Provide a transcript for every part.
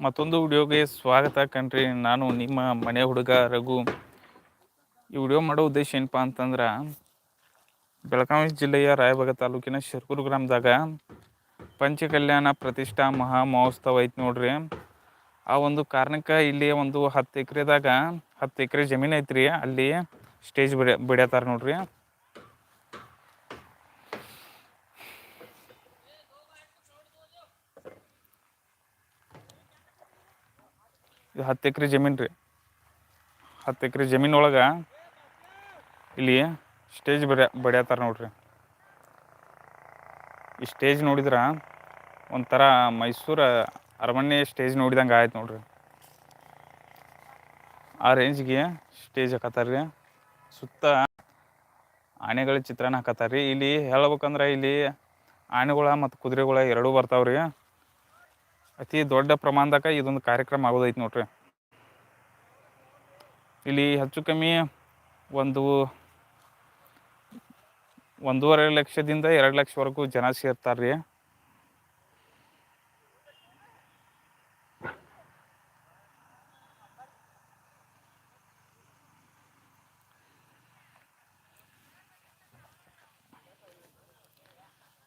ಮತ್ತೊಂದು ವಿಡಿಯೋಗೆ ಸ್ವಾಗತ ಕಣ್ರಿ. ನಾನು ನಿಮ್ಮ ಮನೆ ಹುಡುಗ ರಘು. ಈ ವಿಡಿಯೋ ಮಾಡೋ ಉದ್ದೇಶ ಏನಪ್ಪ ಅಂತಂದ್ರೆ, ಬೆಳಗಾವಿ ಜಿಲ್ಲೆಯ ರಾಯಬಾಗ ತಾಲೂಕಿನ ಶಿರ್ಕೂರು ಗ್ರಾಮದಾಗ ಪಂಚಕಲ್ಯಾಣ ಪ್ರತಿಷ್ಠಾ ಮಹಾ ಮಹೋತ್ಸವ ಐತಿ ನೋಡ್ರಿ. ಆ ಒಂದು ಕಾರಣಕ್ಕೆ ಇಲ್ಲಿ ಒಂದು ಹತ್ತು ಎಕರೆದಾಗ ಹತ್ತು ಎಕರೆ ಜಮೀನು ಐತ್ರಿ. ಅಲ್ಲಿ ಸ್ಟೇಜ್ ಬಿಡ, ಬಿಡ್ಯತಾರ ನೋಡ್ರಿ. ಇದು ಹತ್ತು ಎಕರೆ ಜಮೀನು ರೀ. ಹತ್ತು ಎಕರೆ ಜಮೀನು ಒಳಗೆ ಇಲ್ಲಿ ಸ್ಟೇಜ್ ಬಡ ಬಡ್ಯತಾರ ನೋಡ್ರಿ. ಈ ಸ್ಟೇಜ್ ನೋಡಿದ್ರೆ ಒಂಥರ ಮೈಸೂರು ಅರಮನೆ ಸ್ಟೇಜ್ ನೋಡಿದಂಗೆ ಆಯ್ತು ನೋಡ್ರಿ. ಆ ರೇಂಜ್ಗೆ ಸ್ಟೇಜ್ ಹಾಕತ್ತಾರ ಸುತ್ತ ಆನೆಗಳ ಚಿತ್ರನ ಹಾಕತ್ತಾರ ರೀ ಇಲ್ಲಿ ಹೇಳ್ಬೇಕಂದ್ರೆ ಇಲ್ಲಿ ಆನೆಗಳ ಮತ್ತು ಕುದುರೆಗಳ ಎರಡೂ ಬರ್ತಾವ್ರಿ. ಅತಿ ದೊಡ್ಡ ಪ್ರಮಾಣದಾಗ ಇದೊಂದು ಕಾರ್ಯಕ್ರಮ ಆಗೋದೈತಿ ನೋಡ್ರಿ. ಇಲ್ಲಿ ಹೆಚ್ಚು ಕಮ್ಮಿ ಒಂದು ಒಂದೂವರೆ ಲಕ್ಷದಿಂದ ಎರಡು ಲಕ್ಷವರೆಗೂ ಜನ ಸೇರ್ತಾರ್ರಿ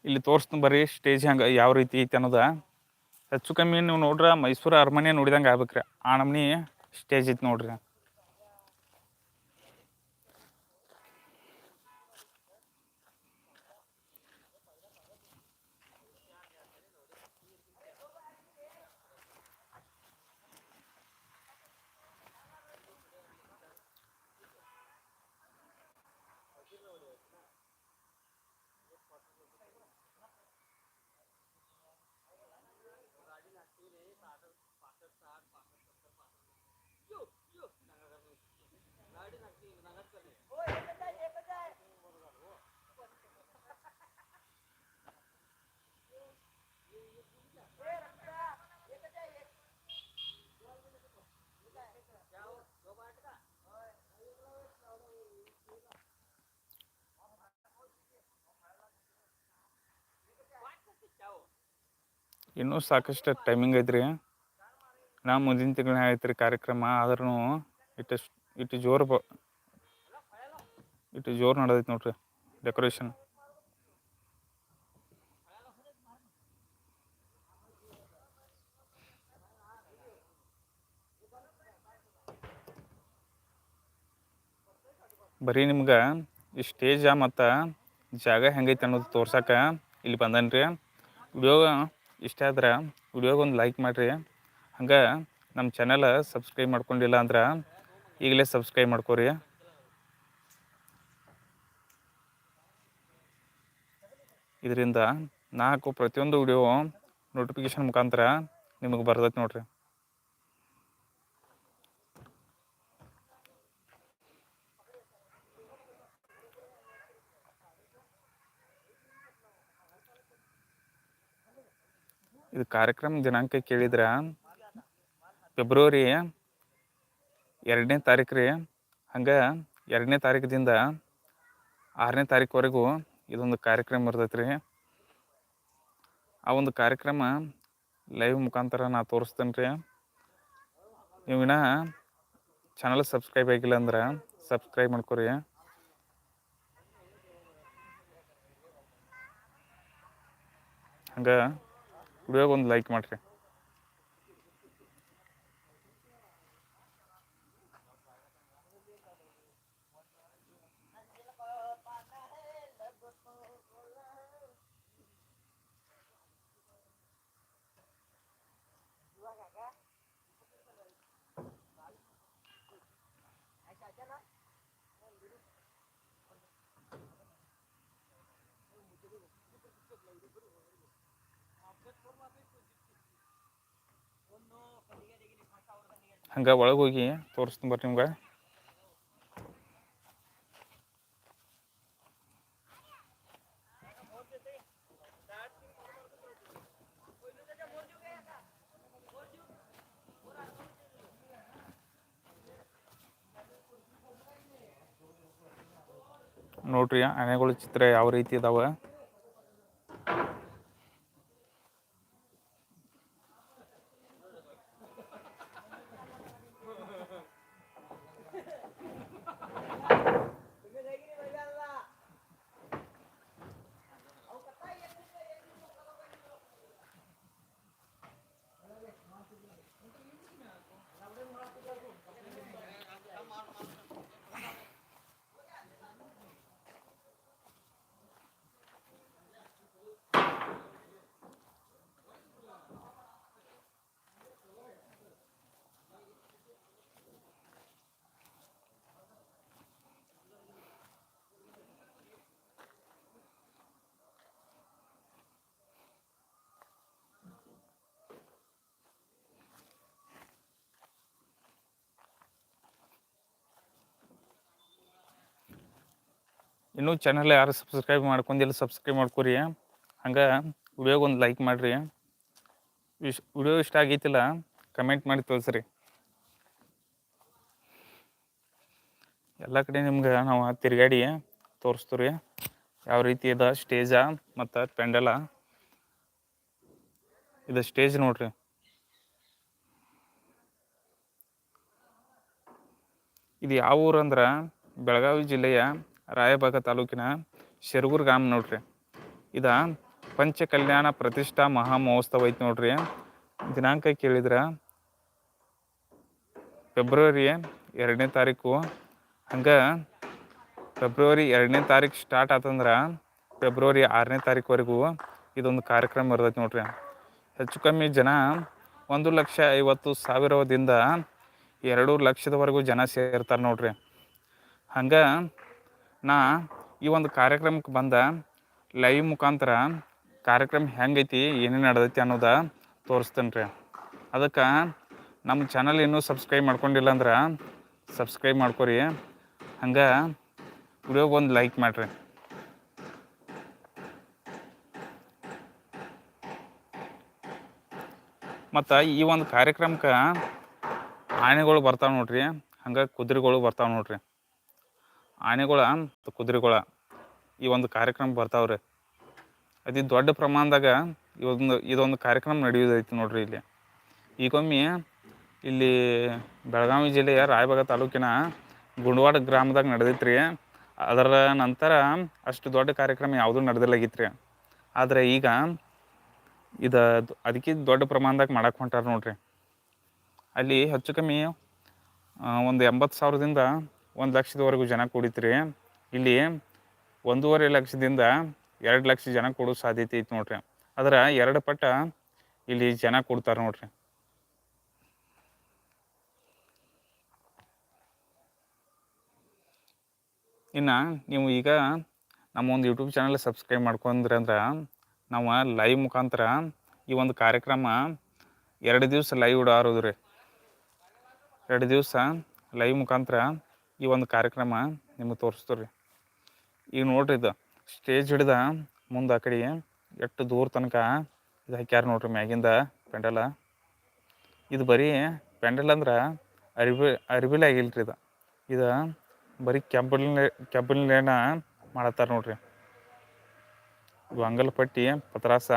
ಇಲ್ಲಿ ತೋರಿಸ್ತು ಬರ್ರಿ ಸ್ಟೇಜ್ ಹೆಂಗೆ ಯಾವ ರೀತಿ ಐತೆ ಅನ್ನೋದ. ಹೆಚ್ಚು ಕಮ್ಮಿ ನೀವು ನೋಡ್ರ ಮೈಸೂರು ಅರಮನೆ ನೋಡಿದಂಗೆ ಆಗ್ಬೇಕ್ರಿ. ಆ ನಮ್ನಿ ಸ್ಟೇಜ್ ಐತೆ ನೋಡ್ರಿ. ಇನ್ನೂ ಸಾಕಷ್ಟು ಟೈಮಿಂಗ್ ಐತ್ರಿ. ನಾ ಮುಂದಿನ ತಿಂಗಳ ಐತ್ರಿ ಕಾರ್ಯಕ್ರಮ. ಆದ್ರೂ ಇಟ್ಟು ಇಟ್ಟು ಜೋರು ಬ ಇಟ್ಟು ಜೋರು ನಡೆದೈತೆ ನೋಡ್ರಿ ಡೆಕೋರೇಷನ್ ಬರೀ ನಿಮ್ಗೆ ಈ ಸ್ಟೇಜ ಮತ್ತು ಜಾಗ ಹೆಂಗೈತೆ ಅನ್ನೋದು ತೋರ್ಸಕ್ಕೆ ಇಲ್ಲಿ ಬಂದನ್ರಿ. ವಿಡಿಯೋ ಇಷ್ಟ ಆದ್ರೆ ವಿಡಿಯೋಗೆ ಒಂದು ಲೈಕ್ ಮಾಡಿರಿ. ಹಂಗೆ ನಮ್ಮ ಚಾನೆಲ್ ಸಬ್ಸ್ಕ್ರೈಬ್ ಮಾಡ್ಕೊಂಡಿಲ್ಲ ಅಂದ್ರೆ ಈಗಲೇ ಸಬ್ಸ್ಕ್ರೈಬ್ ಮಾಡ್ಕೋರಿ. ಇದರಿಂದ ನಾಲ್ಕು ಪ್ರತಿಯೊಂದು ವಿಡಿಯೋ ನೋಟಿಫಿಕೇಶನ್ ಮುಖಾಂತರ ನಿಮಗೆ ಬರ್ತೈತೆ ನೋಡ್ರಿ. ಕಾರ್ಯಕ್ರಮ ದಿನಾಂಕ ಕೇಳಿದ್ರೆ ಫೆಬ್ರವರಿ ಎರಡನೇ ತಾರೀಕು ರೀ. ಹಂಗೆ ಎರಡನೇ ತಾರೀಕದಿಂದ ಆರನೇ ತಾರೀಕುವರೆಗೂ ಇದೊಂದು ಕಾರ್ಯಕ್ರಮ ಇರ್ತೈತೆ ರೀ. ಆ ಒಂದು ಕಾರ್ಯಕ್ರಮ ಲೈವ್ ಮುಖಾಂತರ ನಾ ತೋರಿಸ್ತೇನೆ ರೀ. ನೀವಿನ ಚಾನಲ್ ಸಬ್ಸ್ಕ್ರೈಬ್ ಆಗಿಲ್ಲ ಅಂದ್ರೆ ಸಬ್ಸ್ಕ್ರೈಬ್ ಮಾಡ್ಕೊರಿ. ಹಂಗೆ ವಿಡಿಯೋಗೆ ಒಂದು ಲೈಕ್ ಮಾಡಿರಿ. ಹಂಗೆ ಒಳಗೆ ಹೋಗಿ ತೋರಿಸ್ತೀನಿ ಬರ್ರಿ ನಿಮ್ಗೆ. ನೋಡ್ರಿ ಆನೆಗಳ ಚಿತ್ರ ಯಾವ ರೀತಿ ಇದಾವೆ ಇನ್ನೂ ಚಾನಲ್ ಯಾರು ಸಬ್ಸ್ಕ್ರೈಬ್ ಮಾಡ್ಕೊಂಡಿಲ್ಲ ಸಬ್ಸ್ಕ್ರೈಬ್ ಮಾಡ್ಕೊರಿ. ಹಂಗೆ ವಿಡಿಯೋಗೆ ಒಂದು ಲೈಕ್ ಮಾಡಿರಿ. ಇಶ್ ವಿಡಿಯೋ ಇಷ್ಟ ಆಗೈತಿಲ್ಲ ಕಮೆಂಟ್ ಮಾಡಿ ತಿಳಿಸ್ರಿ. ಎಲ್ಲ ಕಡೆ ನಿಮ್ಗೆ ನಾವು ತಿರುಗಾಡಿ ತೋರಿಸ್ತೀವಿ ಯಾವ ರೀತಿ ಇದೆ ಸ್ಟೇಜ ಮತ್ತು ಪೆಂಡಲ? ಇದು ಸ್ಟೇಜ್ ನೋಡ್ರಿ. ಇದು ಯಾವ ಊರಂದ್ರೆ? ಬೆಳಗಾವಿ ಜಿಲ್ಲೆಯ ರಾಯಬಾಗ ತಾಲೂಕಿನ ಶಿರಗೂರು ಗ್ರಾಮ ನೋಡ್ರಿ. ಇದ ಪಂಚಕಲ್ಯಾಣ ಪ್ರತಿಷ್ಠಾ ಮಹಾ ಮಹೋತ್ಸವ ಐತಿ ನೋಡ್ರಿ. ದಿನಾಂಕ ಕೇಳಿದ್ರೆ ಫೆಬ್ರವರಿ ಎರಡನೇ ತಾರೀಕು. ಹಂಗೆ ಫೆಬ್ರವರಿ ಎರಡನೇ ತಾರೀಕು ಸ್ಟಾರ್ಟ್ ಆತಂದ್ರೆ ಫೆಬ್ರವರಿ ಆರನೇ ತಾರೀಕುವರೆಗೂ ಇದೊಂದು ಕಾರ್ಯಕ್ರಮ ಇರ್ತೈತಿ ನೋಡ್ರಿ. ಹೆಚ್ಚು ಕಮ್ಮಿ ಜನ ಒಂದು ಲಕ್ಷ ಐವತ್ತು ಸಾವಿರದಿಂದ ಎರಡು ಲಕ್ಷದವರೆಗೂ ಜನ ಸೇರ್ತಾರೆ ನೋಡ್ರಿ. ಹಂಗೆ ನಾ ಈ ಒಂದು ಕಾರ್ಯಕ್ರಮಕ್ಕೆ ಬಂದ ಲೈವ್ ಮುಖಾಂತರ ಕಾರ್ಯಕ್ರಮ ಹೆಂಗೈತಿ, ಏನೇನು ನಡೆದೈತಿ ಅನ್ನೋದ ತೋರಿಸ್ತೇನೆ ರೀ ಅದಕ್ಕೆ ನಮ್ಮ ಚಾನಲ್ ಇನ್ನೂ ಸಬ್ಸ್ಕ್ರೈಬ್ ಮಾಡ್ಕೊಂಡಿಲ್ಲ ಅಂದ್ರೆ ಸಬ್ಸ್ಕ್ರೈಬ್ ಮಾಡ್ಕೊರಿ. ಹಂಗೆ ವಿಡಿಯೋಗೆ ಒಂದು ಲೈಕ್ ಮಾಡಿರಿ. ಮತ್ತು ಈ ಒಂದು ಕಾರ್ಯಕ್ರಮಕ್ಕೆ ಆನೆಗಳು ಬರ್ತಾವೆ ನೋಡ್ರಿ, ಹಂಗೆ ಕುದುರೆಗಳು ಬರ್ತಾವೆ ನೋಡ್ರಿ. ಆನೆಗಳ ಮತ್ತು ಕುದುರೆಗಳ ಈ ಒಂದು ಕಾರ್ಯಕ್ರಮ ಬರ್ತಾವ್ರಿ. ಅತಿ ದೊಡ್ಡ ಪ್ರಮಾಣದಾಗ ಇವೊಂದು ಇದೊಂದು ಕಾರ್ಯಕ್ರಮ ನಡೆಯೋದೈತಿ ನೋಡ್ರಿ ಇಲ್ಲಿ. ಈಗೊಮ್ಮೆ ಇಲ್ಲಿ ಬೆಳಗಾವಿ ಜಿಲ್ಲೆಯ ರಾಯಬಾಗ ತಾಲೂಕಿನ ಗುಂಡವಾಡ ಗ್ರಾಮದಾಗ ನಡೆದೈತ್ರಿ. ಅದರ ನಂತರ ಅಷ್ಟು ದೊಡ್ಡ ಕಾರ್ಯಕ್ರಮ ಯಾವುದೂ ನಡೆದಿಲ್ಲಾಗಿತ್ತು ರೀ ಆದರೆ ಈಗ ಇದು ಅದಕ್ಕೆ ದೊಡ್ಡ ಪ್ರಮಾಣದಾಗ ಮಾಡಕ್ಕೆ ಹೊಂಟಾರ ನೋಡ್ರಿ. ಅಲ್ಲಿ ಹೆಚ್ಚು ಕಮ್ಮಿ ಒಂದು ಎಂಬತ್ತು ಸಾವಿರದಿಂದ ಒಂದು ಲಕ್ಷದವರೆಗೂ ಜನ ಕುಡಿತ್ರಿ. ಇಲ್ಲಿ ಒಂದೂವರೆ ಲಕ್ಷದಿಂದ ಎರಡು ಲಕ್ಷ ಜನ ಕೊಡೋ ಸಾಧ್ಯತೆ ಐತಿ ನೋಡ್ರಿ. ಅದರ ಎರಡು ಪಟ್ಟ ಇಲ್ಲಿ ಜನ ಕೊಡ್ತಾರೆ ನೋಡ್ರಿ. ಇನ್ನು ನೀವು ಈಗ ನಮ್ಮ ಒಂದು ಯೂಟ್ಯೂಬ್ ಚಾನಲ್ ಸಬ್ಸ್ಕ್ರೈಬ್ ಮಾಡ್ಕೊಂಡ್ರಿ ಅಂದ್ರೆ ನಾವು ಲೈವ್ ಮುಖಾಂತರ ಈ ಒಂದು ಕಾರ್ಯಕ್ರಮ ಎರಡು ದಿವಸ ಲೈವ್ ಇಡಾರೋದು ರೀ ಎರಡು ದಿವಸ ಲೈವ್ ಮುಖಾಂತರ ಈ ಒಂದು ಕಾರ್ಯಕ್ರಮ ನಿಮಗೆ ತೋರಿಸ್ತು ರೀ ಈಗ ನೋಡ್ರಿ ಇದು ಸ್ಟೇಜ್ ಹಿಡಿದ ಮುಂದೆ ಆ ಕಡೆ ಎಷ್ಟು ದೂರ ತನಕ ಇದು ಹಾಕ್ಯಾರ ನೋಡ್ರಿ ಮ್ಯಾಗಿಂದ ಪೆಂಡಲ. ಇದು ಬರೀ ಪೆಂಡಲ್ ಅಂದ್ರೆ ಅರಿಬಿ ಅರಿಬಿಲೆ ಆಗಿಲ್ರಿ ಇದು. ಇದು ಬರೀ ಕೆಬ್ಬಲಿನ ಕೆಬ್ಬಲಿನ ಮಾಡತ್ತಾರ ನೋಡ್ರಿ. ಇವು ಅಂಗಲ್ಪಟ್ಟಿ ಪತ್ರಾಸ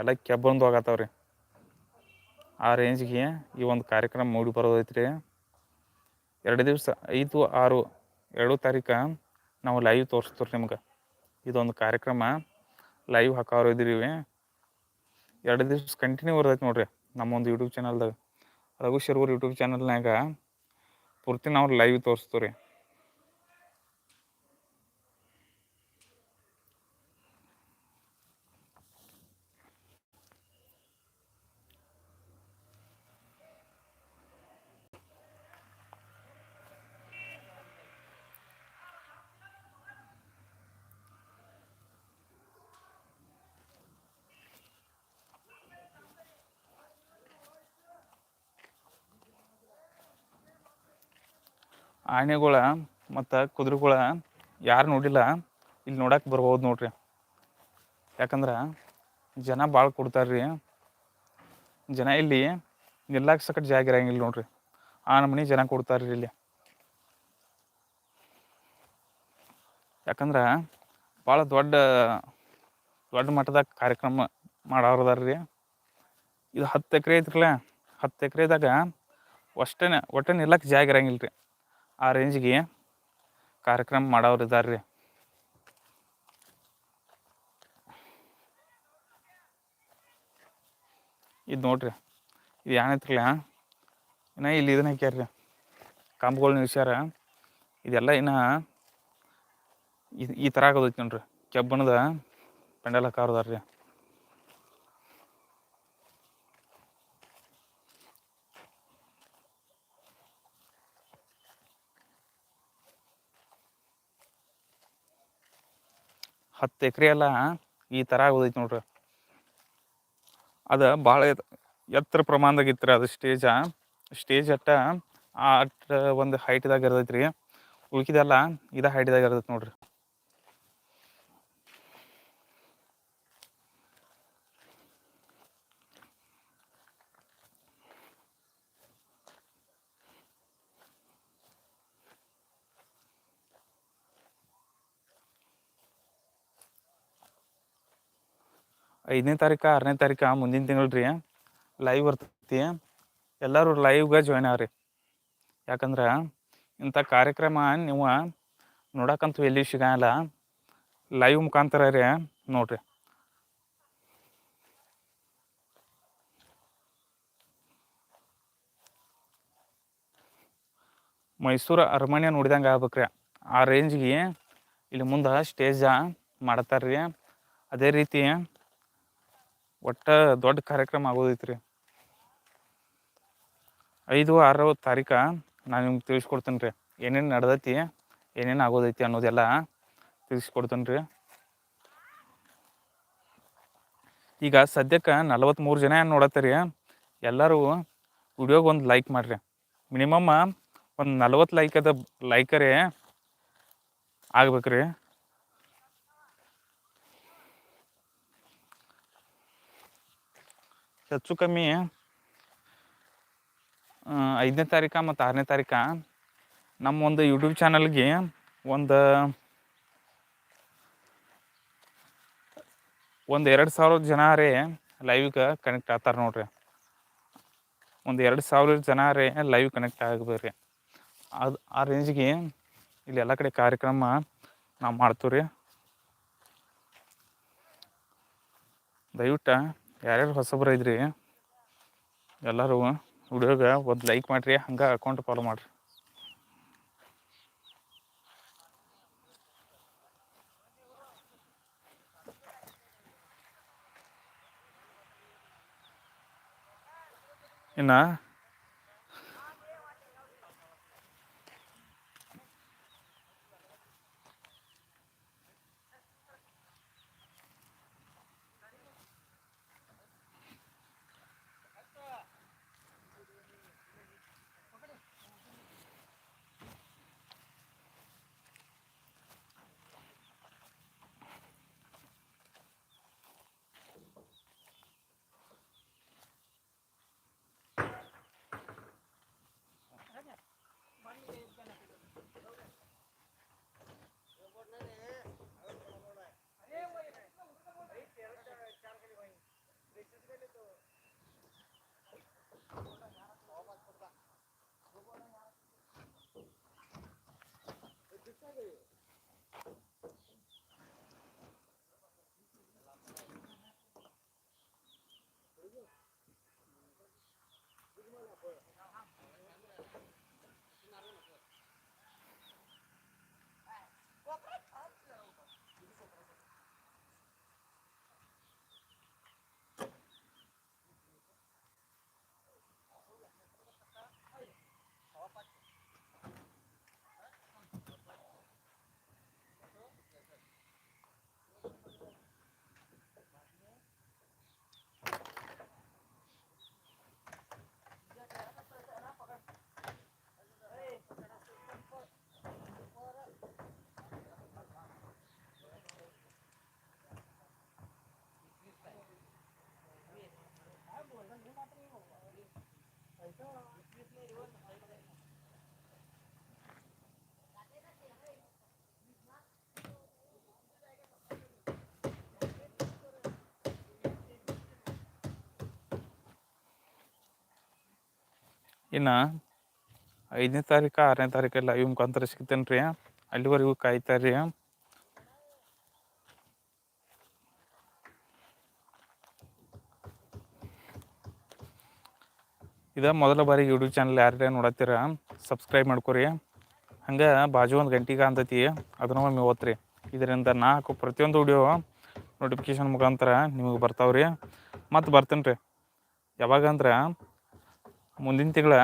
ಎಲ್ಲ ಕೆಬ್ಬಂದು ಹೋಗತ್ತಾವ್ರಿ. ಆ ರೇಂಜ್ಗೆ ಈ ಒಂದು ಕಾರ್ಯಕ್ರಮ ಮೂಡಿ ಬರೋದೈತ್ರಿ. ಎರಡು ದಿವಸ, ಐದು, ಆರು ಎರಡು ತಾರೀಕು ನಾವು ಲೈವ್ ತೋರಿಸ್ತೀವಿ ನಿಮ್ಗೆ. ಇದೊಂದು ಕಾರ್ಯಕ್ರಮ. ಲೈವ್ ಹಾಕೋರು ಇದ್ರಿ ಎರಡು ದಿವ್ಸ ಕಂಟಿನ್ಯೂ ಬರ್ತೈತೆ ನೋಡ್ರಿ ನಮ್ಮ ಒಂದು ಯೂಟ್ಯೂಬ್ ಚಾನಲ್ದಾಗ ರಘು ಶರ್ವರ್ ಯೂಟ್ಯೂಬ್ ಚಾನಲ್ನಾಗ ಪೂರ್ತಿ ನಾವು ಲೈವ್ ತೋರಿಸ್ತೀವಿ ರೀ ಆನೆಗಳ ಮತ್ತು ಕುದುರೆಗಳ ಯಾರು ನೋಡಿಲ್ಲ ಇಲ್ಲಿ ನೋಡಕ್ಕೆ ಬರ್ಬೋದು ನೋಡ್ರಿ. ಯಾಕಂದ್ರೆ ಜನ ಭಾಳ ಕೊಡ್ತಾರೆ ಜನ ಇಲ್ಲಿ ನಿಲ್ಲಕ್ಕೆ ಸಕಟ್ ಜಾಗ ಇರಂಗಿಲ್ಲ ನೋಡ್ರಿ. ಆ ನಮೂನಿ ಜನ ಕೊಡ್ತಾರೆ ರೀ ಇಲ್ಲಿ. ಯಾಕಂದ್ರೆ ಭಾಳ ದೊಡ್ಡ ದೊಡ್ಡ ಮಟ್ಟದಾಗ ಕಾರ್ಯಕ್ರಮ ಮಾಡೋರದಾರ ರೀ ಇದು ಹತ್ತು ಎಕರೆ ಐತ್ರಲ್ಲ ಹತ್ತು ಎಕರೆದಾಗ ಅಷ್ಟೇ ಒಟ್ಟೆ ನಿಲ್ಲಕ್ಕೆ ಜಾಗ ಇರಂಗಿಲ್ಲ ರೀ ಆ ರೇಂಜ್ಗೆ ಕಾರ್ಯಕ್ರಮ ಮಾಡೋರು ಇದ್ದಾರೆ ರೀ ಇದು ನೋಡ್ರಿ, ಇದು ಏನೈತ್ರಲ್ಲ ಇನ್ನು ಇಲ್ಲಿ ಇದನ್ನ ಹಾಕ್ಯಾರ ಕಂಬಗಳು ನಿಲ್ಸ್ಯಾರ ಇದೆಲ್ಲ ಇನ್ನು ಈ ಥರ ಆಗೋದೈತಿ ನೋಡ್ರಿ. ಕೆಬ್ಬಣದ ಪೆಂಡಲ್ ಹಾಕೋದಾರ ಹತ್ತು ಎಕರೆ ಎಲ್ಲ ಈ ಥರ ಆಗೋದೈತಿ ನೋಡ್ರಿ. ಅದು ಭಾಳ ಎತ್ತರ ಪ್ರಮಾಣದಾಗ ಇತ್ತು ರೀ ಅದು ಸ್ಟೇಜ. ಸ್ಟೇಜ್ ಅಟ್ಟ ಆ ಅಟ್ಟ ಒಂದು ಹೈಟ್ದಾಗ ಇರ್ತೈತೆ ರೀ ಉಳ್ಕಿದೆಲ್ಲ ಇದ ಹೈಟ್ದಾಗ ಇರ್ತೈತೆ ನೋಡ್ರಿ. ಐದನೇ ತಾರೀಕು, ಆರನೇ ತಾರೀಕು, ಮುಂದಿನ ತಿಂಗಳು ರೀ ಲೈವ್ ಬರ್ತೈತಿ. ಎಲ್ಲರೂ ಲೈವ್ಗೆ ಜಾಯ್ನ್ ಆಗ್ರಿ. ಯಾಕಂದ್ರೆ ಇಂಥ ಕಾರ್ಯಕ್ರಮ ನೀವು ನೋಡಕ್ಕಂತೂ ಎಲ್ಲಿ ಸಿಗಲ್ಲ ಲೈವ್ ಮುಖಾಂತರ ರೀ ನೋಡ್ರಿ. ಮೈಸೂರು, ಅರಮನೆ ನೋಡಿದಂಗೆ ಆಗ್ಬೇಕ್ರಿ. ಆ ರೇಂಜ್ಗೆ ಇಲ್ಲಿ ಮುಂದೆ ಸ್ಟೇಜ ಮಾಡ್ತಾರ್ರಿ. ಅದೇ ರೀತಿ ಒಟ್ಟು ದೊಡ್ಡ ಕಾರ್ಯಕ್ರಮ ಆಗೋದೈತ್ರಿ. ಐದು ಆರು ತಾರೀಕು ನಾನು ನಿಮ್ಗೆ ತಿಳಿಸ್ಕೊಡ್ತೀನಿ ರೀ ಏನೇನು ನಡ್ದೈತಿ, ಏನೇನು ಆಗೋದೈತಿ ಅನ್ನೋದೆಲ್ಲ ತಿಳಿಸ್ಕೊಡ್ತೀನಿ ರೀ ಈಗ ಸದ್ಯಕ್ಕೆ ನಲವತ್ತ್ಮೂರು ಜನ ಏನು ನೋಡತ್ತೀರಿ, ಎಲ್ಲರೂ ವಿಡಿಯೋಗೆ ಒಂದು ಲೈಕ್ ಮಾಡಿರಿ. ಮಿನಿಮಮ್ ಒಂದು ನಲ್ವತ್ತು ಲೈಕ್ ಅದ ಲೈಕರೇ ಆಗ್ಬೇಕ್ರಿ. ಹೆಚ್ಚು ಕಮ್ಮಿ ಐದನೇ ತಾರೀಕು ಮತ್ತು ಆರನೇ ತಾರೀಕು ನಮ್ಮ ಒಂದು ಯೂಟ್ಯೂಬ್ ಚಾನಲ್ಗೆ ಒಂದು ಒಂದು ಎರಡು ಸಾವಿರ ಜನ ರೇ ಲೈವ್ಗೆ ಕನೆಕ್ಟ್ ಆಗ್ತಾರೆ ನೋಡ್ರಿ. ಒಂದು ಎರಡು ಸಾವಿರ ಜನ ರೇ ಲೈವ್ ಕನೆಕ್ಟ್ ಆಗ್ಬೇಕ್ರಿ. ಅದು, ಆ ರೇಂಜ್ಗೆ ಇಲ್ಲಿ ಎಲ್ಲ ಕಡೆ ಕಾರ್ಯಕ್ರಮ ನಾವು ಮಾಡ್ತೀವಿ ರೀ ದಯವಿಟ್ಟು ಯಾರ್ಯಾರು ಹೊಸಬ್ರು ಇದ್ರಿ? ಎಲ್ಲರೂ ವಿಡಿಯೋಗೆ ಒಂದು ಲೈಕ್ ಮಾಡಿರಿ ಹಂಗೆ ಅಕೌಂಟ್ ಫಾಲೋ ಮಾಡಿರಿ. ಇನ್ನು ಇನ್ನು ಐದನೇ ತಾರೀಕು, ಆರನೇ ತಾರೀಕೆಲ್ಲ ಇವ್ ಮುಖಾಂತರ ಸಿಗ್ತೇನೆ ರೀ ಅಲ್ಲಿವರೆಗೂ ಕಾಯ್ತಾರ್ರಿ. ಇದು ಮೊದಲ ಬಾರಿ ಯೂಟ್ಯೂಬ್ ಚಾನಲ್ ಯಾರ ನೋಡತ್ತೀರ ಸಬ್ಸ್ಕ್ರೈಬ್ ಮಾಡ್ಕೊರಿ. ಹಂಗೆ ಬಾಜು ಒಂದು ಗಂಟೆಗೆ ಅಂತತಿ ಅದನ್ನ ಒಮ್ಮೆ ಓದ್ರಿ ಇದರಿಂದ ನಾಲ್ಕು ಪ್ರತಿಯೊಂದು ವಿಡಿಯೋ ನೋಟಿಫಿಕೇಶನ್ ಮುಖಾಂತರ ನಿಮಗೆ ಬರ್ತಾವ್ರಿ. ಮತ್ತು ಬರ್ತೇನೆ ರೀ ಯಾವಾಗಂದ್ರೆ ಮುಂದಿನ ತಿಂಗಳ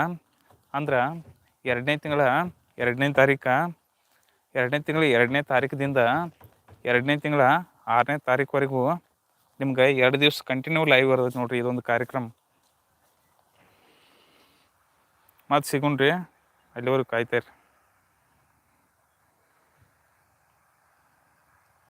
ಅಂದ್ರೆ ಎರಡನೇ ತಿಂಗಳ ಎರಡನೇ ತಾರೀಕು, ಎರಡನೇ ತಿಂಗಳ ಎರಡನೇ ತಾರೀಕದಿಂದ ಎರಡನೇ ತಿಂಗಳ ಆರನೇ ತಾರೀಕುವರೆಗೂ ನಿಮ್ಗೆ ಎರಡು ದಿವಸ ಕಂಟಿನ್ಯೂ ಲೈವ್ ಬರ್ತದೆ ನೋಡ್ರಿ ಇದೊಂದು ಕಾರ್ಯಕ್ರಮ. ಮತ್ತು ಸಿಗೋಣ್ರಿ, ಅಲ್ಲಿವರೆಗೂ ಕಾಯ್ತಾಯಿರಿ